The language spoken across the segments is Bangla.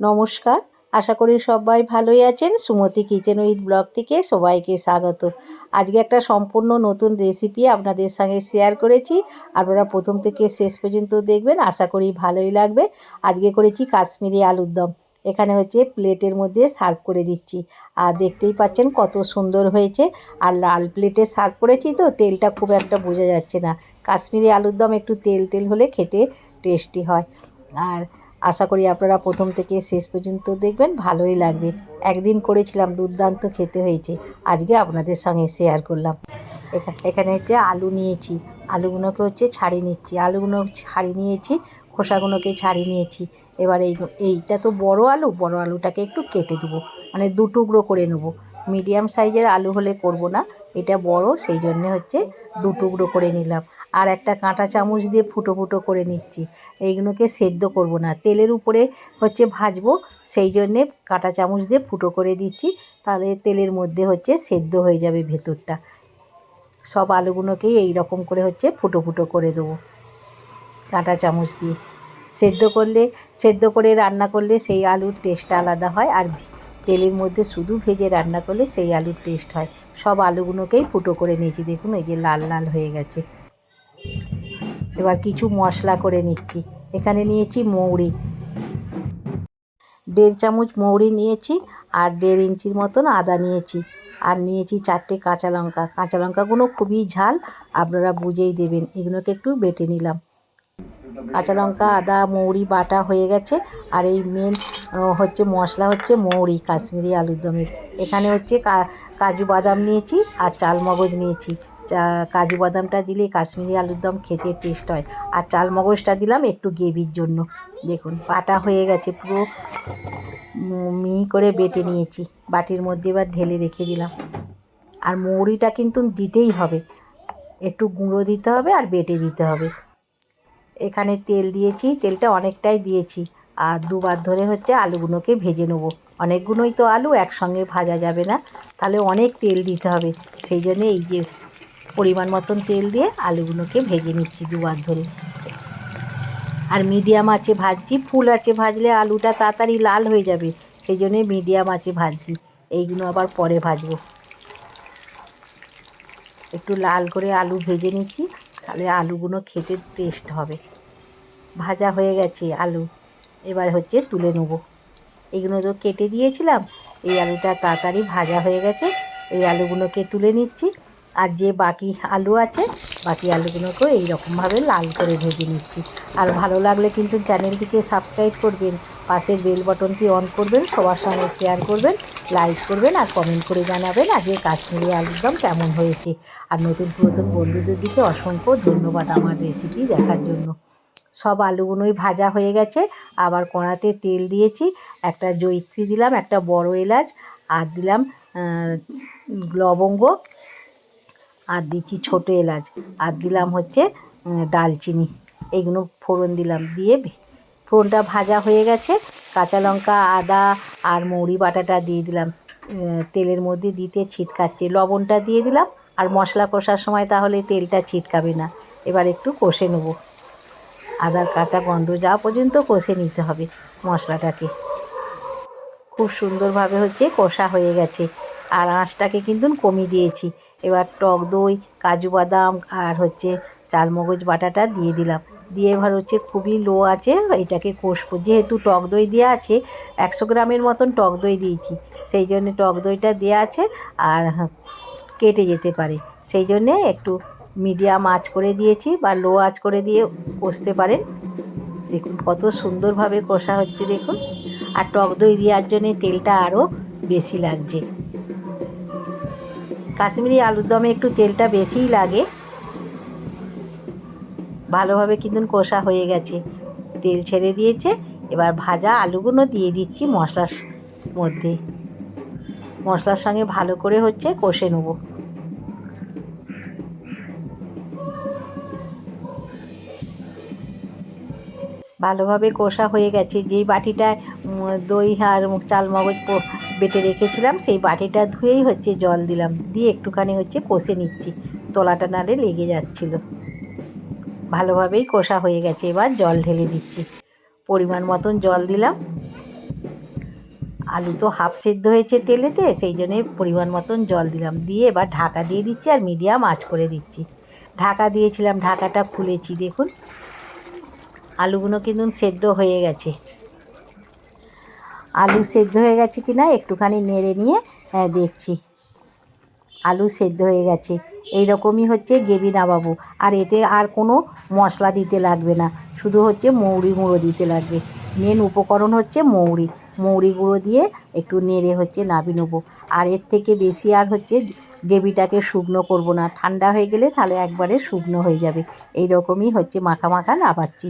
নমস্কার। আশা করি সবাই ভালোই আছেন। সুমতি কিচেন উইথ ব্লগ থেকে সবাইকে স্বাগত। আজকে একটা সম্পূর্ণ নতুন রেসিপি আপনাদের সঙ্গে শেয়ার করেছি। আপনারা প্রথম থেকে শেষ পর্যন্ত দেখবেন। আশা করি ভালোই লাগবে। আজকে করেছি কাশ্মীরি আলুর দম। এখানে হচ্ছে প্লেটের মধ্যে সার্ভ করে দিচ্ছি। আর দেখতেই পাচ্ছেন কত সুন্দর হয়েছে। আর লাল প্লেটে সার্ভ করেছি তো তেলটা খুব একটা বোঝা যাচ্ছে না। কাশ্মীরি আলুর দম একটু তেল তেল হলে খেতে টেস্টি হয়। আর আশা করি আপনারা প্রথম থেকে শেষ পর্যন্ত দেখবেন, ভালোই লাগবে। একদিন করেছিলাম, দুর্দান্ত খেতে হয়েছে। আজকে আপনাদের সঙ্গে শেয়ার করলাম। এখা- এখানে হচ্ছে আলু নিয়েছি। আলুগুলোকে হচ্ছে ছাড়িয়ে নিচ্ছি। আলুগুলো ছাড়িয়ে নিয়েছি, খোসাগুলোকে ছাড়িয়ে নিয়েছি। এবার এই, এইটা তো বড় আলু, বড় আলুটাকে একটু কেটে দেবো। মানে দু টুকরো করে নেব। মিডিয়াম সাইজের আলু হলে করব না, এটা বড়, সেই জন্যে হচ্ছে দু টুকরো করে নিলাম। আর একটা কাঁটা চামচ দিয়ে ফুটো ফুটো করে নিচ্ছি। এইগুলোকে সেদ্ধ করব না। তেলের উপরে হচ্ছে ভাজবো, সেই জন্যে কাঁটা চামচ দিয়ে ফুটো করে দিচ্ছি। তাহলে তেলের মধ্যে হচ্ছে সেদ্ধ হয়ে যাবে ভেতরটা। সব আলুগুলোকেই এই রকম করে হচ্ছে ফুটো ফুটো করে দেবো কাঁটা চামচ দিয়ে। সেদ্ধ করলে, সেদ্ধ করে রান্না করলে সেই আলুর টেস্টটা আলাদা হয়। আর তেলের মধ্যে শুধু ভেজে রান্না করলে সেই আলুর টেস্ট হয়। সব আলুগুলোকেই ফুটো করে নিয়েছি। দেখুন, এই যে লাল লাল হয়ে গেছে। এবার কিছু মশলা করে নিচ্ছি। এখানে নিয়েছি মৌরি। দেড় চামচ মৌরি নিয়েছি আর দেড় ইঞ্চির মতন আদা নিয়েছি। আর নিয়েছি চারটে কাঁচা লঙ্কা। কাঁচা লঙ্কাগুলো খুবই ঝাল, আপনারা বুঝেই দেবেন। এগুলোকে একটু বেটে নিলাম। কাঁচা লঙ্কা, আদা, মৌরি, বাটা হয়ে গেছে। আর এই মেন হচ্ছে মশলা হচ্ছে মৌরি, কাশ্মীরি আলুর দমের এখানে হচ্ছে কাজু বাদাম নিয়েছি আর চাল মগজ নিয়েছি। কাজু বাদামটা দিলে কাশ্মীরি আলুর দম খেতে টেস্ট হয়। আর চাল মগজটা দিলাম একটু গ্রেভির জন্য। দেখুন পাটা হয়ে গেছে পুরো। মিহি করে বেটে নিয়েছি। বাটির মধ্যে এবার ঢেলে রেখে দিলাম। আর মৌরিটা কিন্তু দিতেই হবে। একটু গুঁড়ো দিতে হবে আর বেটে দিতে হবে। এখানে তেল দিয়েছি, তেলটা অনেকটাই দিয়েছি। আর দুবার ধরে হচ্ছে আলুগুলোকে ভেজে নেব। অনেকগুলোই তো আলু, একসঙ্গে ভাজা যাবে না। তাহলে অনেক তেল দিতে হবে। সেই জন্যে এই যে পরিমাণ মতন তেল দিয়ে আলুগুলোকে ভেজে নিচ্ছি দুবার ধরে। আর মিডিয়াম আছে ভাজছি, ফুল আছে ভাজলে আলুটা তাড়াতাড়ি লাল হয়ে যাবে, সেই জন্যে মিডিয়াম আছে ভাজছি। এইগুলো আবার পরে ভাজবো। একটু লাল করে আলু ভেজে নিচ্ছি, তাহলে আলুগুলো খেতে টেস্ট হবে। ভাজা হয়ে গেছে আলু, এবার হচ্ছে তুলে নেব। এইগুলো তো কেটে দিয়েছিলাম, এই আলুটা তাড়াতাড়ি ভাজা হয়ে গেছে, এই আলুগুলোকে তুলে নিচ্ছি। আর যে বাকি আলু আছে, বাকি আলুগুলোকেও এইরকমভাবে লাল করে ভেজে নিচ্ছি। আর ভালো লাগলে কিন্তু চ্যানেলটিকে সাবস্ক্রাইব করবেন, পাশের বেল বটনটি অন করবেন, সবার সঙ্গে শেয়ার করবেন, লাইক করবেন আর কমেন্ট করে জানাবেন আজকে কাশ্মীরি আলুর দম কেমন হয়েছে। আর নতুন পুরাতন বন্ধুদের দিকে অসংখ্য ধন্যবাদ আমার রেসিপি দেখার জন্য। সব আলুগুলোই ভাজা হয়ে গেছে, আবার কড়াতে তেল দিয়েছি, একটা জৈত্রী দিলাম, একটা বড় এলাচ, আর দিলাম লবঙ্গ আর দিচ্ছি ছোটো এলাচ। আর দিলাম হচ্ছে ডালচিনি। এইগুলো ফোড়ন দিলাম দিয়ে ফোড়নটা ভাজা হয়ে গেছে। কাঁচা লঙ্কা, আদা আর মৌরি বাটাটা দিয়ে দিলাম। তেলের মধ্যে দিতে ছিটকাচ্ছে। লবণটা দিয়ে দিলাম। আর মশলা কষার সময় তাহলে তেলটা ছিটকাবে না। এবার একটু কষে নেব। আদার কাঁচা গন্ধ যাওয়া পর্যন্ত কষে নিতে হবে মশলাটাকে। খুব সুন্দরভাবে হচ্ছে কষা হয়ে গেছে। আর আঁচটাকে কিন্তু কমিয়ে দিয়েছি। এবার টক দই কাজু বাদাম আর হচ্ছে চালমগজ বাটাটা দিয়ে দিলাম। দিয়ে এবার হচ্ছে খুবই লো আছে এটাকে কষবো। যেহেতু টক দই দেওয়া আছে একশো গ্রামের মতন টক দই দিয়েছি। সেই জন্য টক দইটা দেওয়া আছে আর হ্যাঁ, কেটে যেতে পারে। সেই জন্যে একটু মিডিয়াম আঁচ করে দিয়েছি বা লো আঁচ করে দিয়ে কষতে পারেন। দেখুন কত সুন্দরভাবে কষা হচ্ছে দেখুন। আর টক দই দেওয়ার জন্যে তেলটা আরও বেশি লাগছে। কাশ্মীরি আলুর দমে একটু তেলটা বেশিই লাগে। ভালোভাবে কিন্তু কষা হয়ে গেছে। তেল ছেড়ে দিয়েছে, এবার ভাজা আলুগুলো দিয়ে দিচ্ছি মশলার মধ্যে। মশলার সঙ্গে ভালো করে হচ্ছে কষে নেব। ভালোভাবে কষা হয়ে গেছে। যেই বাটিটায় দই আর চাল মগজ বেটে রেখেছিলাম, সেই বাটিটা ধুয়েই হচ্ছে জল দিলাম। দিয়ে একটুখানি হচ্ছে কষে নিচ্ছি। তলাটা নালে লেগে যাচ্ছিল। ভালোভাবেই কষা হয়ে গেছে। এবার জল ঢেলে দিচ্ছি। পরিমাণ মতন জল দিলাম। আলু তো হাফ সেদ্ধ হয়েছে তেলেতে, সেই জন্যে পরিমাণ মতন জল দিলাম। দিয়ে এবার ঢাকা দিয়ে দিচ্ছি আর মিডিয়াম আঁচ করে দিচ্ছি। ঢাকা দিয়েছিলাম, ঢাকাটা খুলেছি দেখুন। আলুগুলো কিন্তু সেদ্ধ হয়ে গেছে। আলু সেদ্ধ হয়ে গেছে কি না একটুখানি নেড়ে নিয়ে দেখছি। আলু সেদ্ধ হয়ে গেছে। এই রকমই হচ্ছে গেবি নামাবো আর এতে আর কোনো মশলা দিতে লাগবে না। শুধু হচ্ছে মৌরি গুঁড়ো দিতে লাগবে। মেন উপকরণ হচ্ছে মৌরি। মৌরি গুঁড়ো দিয়ে একটু নেড়ে হচ্ছে নাবি নেব। আর এর থেকে বেশি আর হচ্ছে গ্রেভিটাকে শুকনো করব না। ঠান্ডা হয়ে গেলে তাহলে একবারে শুকনো হয়ে যাবে। এই রকমই হচ্ছে মাখা মাখা নাবাচ্ছি।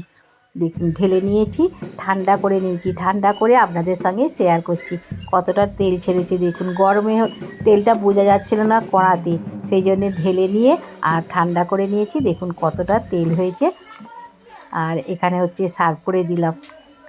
দেখুন ঢেলে নিয়েছি, ঠান্ডা করে নিয়েছি। ঠান্ডা করে আপনাদের সঙ্গে শেয়ার করছি। কতটা তেল ছেড়েছে দেখুন, গরমে তেলটা বোঝা যাচ্ছিল না কড়াতে। সেই জন্যে ঢেলে নিয়ে আর ঠান্ডা করে নিয়েছি, দেখুন কতটা তেল হয়েছে। আর এখানে হচ্ছে সার্ভ করে দিলাম,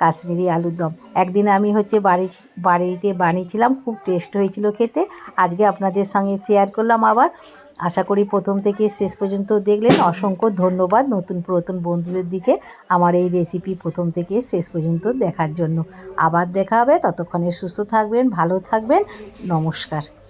কাশ্মীরি আলুর দম। একদিন আমি হচ্ছে বাড়ি, বাড়িতে বানিয়েছিলাম, খুব টেস্ট হয়েছিল খেতে। আজকে আপনাদের সঙ্গে শেয়ার করলাম আবার। আশা করি প্রথম থেকে শেষ পর্যন্ত দেখলেন। অসংখ্য ধন্যবাদ নতুন পুরাতন বন্ধুদের দিকে আমার এই রেসিপি প্রথম থেকে শেষ পর্যন্ত দেখার জন্য। আবার দেখা হবে। ততক্ষণে সুস্থ থাকবেন, ভালো থাকবেন। নমস্কার।